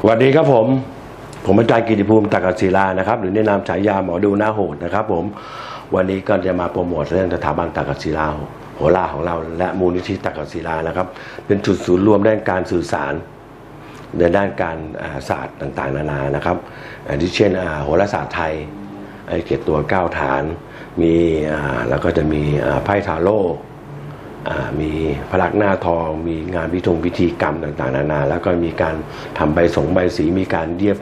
สวัสดีครับผม ผมอาจารย์กิติภูมิตักศิลานะครับหรือในนามฉายาหมอดูหน้าโหดนะครับผมวันนี้ก็จะมาโปรโมทเรื่องสถาบันตักศิลาโหราของเรา และมูลนิธิตักศิลานะครับ เป็นจุดศูนย์รวมด้านการสื่อสารในด้านการาศาสตร์ต่างๆ นานานะครับอาทิเช่นโหราศาสตร์ไทยไอเกตตัวเก้าฐาน มีแล้วก็จะมีไพ่ทาโร่ มีพระลักษณ์หน้าทอง มีงานพิธงพิธีกรรมต่างๆ นานา แล้วก็มีการทำใบสงใบสี มีการเยียบ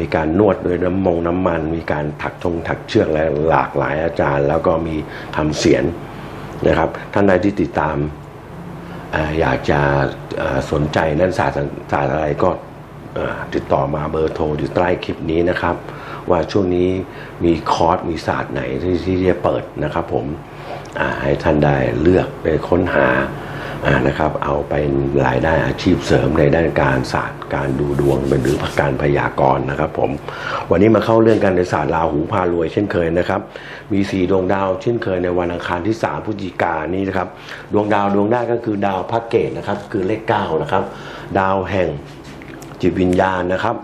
มีการนวดด้วยน้ำมงน้ำมัน มีการถักทงถักเชือกและหลากหลายอาจารย์ แล้วก็มีทำเสียนนะครับ ท่านใดที่ติดตามอาอยากจะสนใจด้นศาสตร์ศาสตร์อะไรก็ติดต่อมาเบอร์โทรอยู่ใต้คลิปนี้นะครับ ว่าช่วงนี้มีคอร์สมีศาสตร์ไหนที่ที่จะเปิดนะครับผม ให้ท่านได้เลือกไปค้นหานะครับเอาเป็นรายได้อาชีพเสริมในด้านการศาสตร์การดูดวงเป็นหรือการพยากรณ์นะครับผมวันนี้มาเข้าเรื่องการในศาสตร์ราหูพารวยเช่นเคยนะครับ มีสีดวงดาวเช่นเคยในวันอังคารที่3พฤศจิกายนนี้นะครับดวงดาวดวงแรกก็คือดาวพระเกตนะครับคือเลข9นะครับดาวแห่งจิตวิญญาณนะครับ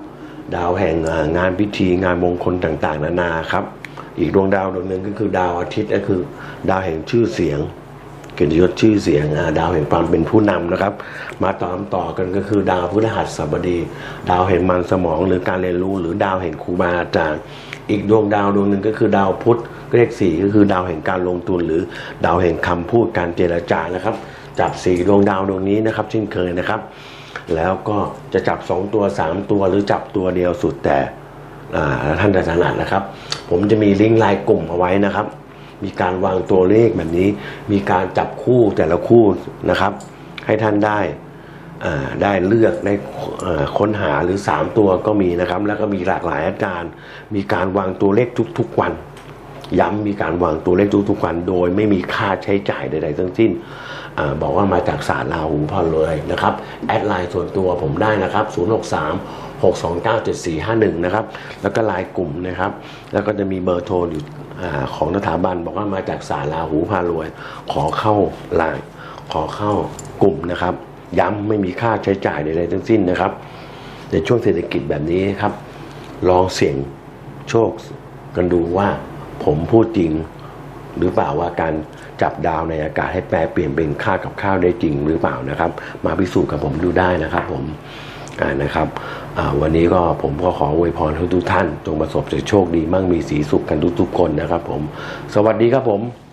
ดาวแห่งงานพิธีงานมงคลต่างๆ นานาครับ อีกดวงดาวดวงหนึ่งก็คือดาวอาทิตย์ก็คือ ดาวแห่งชื่อเสียงเกียรติยศชื่อเสียงดาวแห่งความเป็นผู้นำนะครับ มาตามต่อกันก็คือดาวพฤหัสบดี ดาวแห่งมันสมองหรือการเรียนรู้ หรือดาวแห่งครูบาอาจารย์อีกดวงดาวดวงหนึ่งก็คือดาวพุธเลขสี่ก็คือดาวแห่งการลงทุน หรือดาวแห่งคำพูดการเจรจานะครับ จับสี่ดวงดาวดวงนี้นะครับเช่นเคยนะครับ แล้วก็จะจับ2ตัว3ตัวหรือจับตัวเดียวสุดแต่ อ่าท่านจะถนัดนะครับ ผมจะมีลิงก์ไลน์กลุ่มเอาไว้นะครับ มีการวางตัวเลขแบบนี้ มีการจับคู่แต่ละคู่นะครับ ให้ท่านได้ได้เลือกได้ค้นหาหรือ 3 ตัวก็มีนะครับ แล้วก็มีหลากหลายอาจารย์ มีการวางตัวเลขทุกๆวัน ย้ำมีการวางตัวเลขทุกๆวัน โดยไม่มีค่าใช้จ่ายใดๆทั้งสิ้นอบอกว่ามาจากศาสตร์ลาหูพอเลยนะครับ แอดไลน์ส่วนตัวผมได้นะครับ 063 629 7451 นะครับ แล้วก็ลน์กลุ่มนะครับ แล้วก็จะมีเบอร์โทรอยู่อของสถาบันบอกว่ามาจากศารลาหูพารวย ขอเข้าลน์ขอเข้ากลุ่มนะครับ ย้ำไม่มีค่าใช้จ่ายใดๆทั้งสิ้นนะครับ ในช่วงเศรษฐกิจแบบนี้ครับ ลองเสี่ยงโชคกันดูว่าผมพูดจริงหรือเปล่าว่าการจับดาวในอากาศให้แปลเปลี่ยนเป็นค่ากับข้าวได้จริงหรือเปล่านะครับ มาพิสูจน์กับผมดูได้นะครับผม นะครับวันนี้ก็ผมก็ขออวยพรทุกท่าน จงประสบแต่โชคดีมั่งมีสีสุขกันทุกๆคนนะครับผม สวัสดีครับผม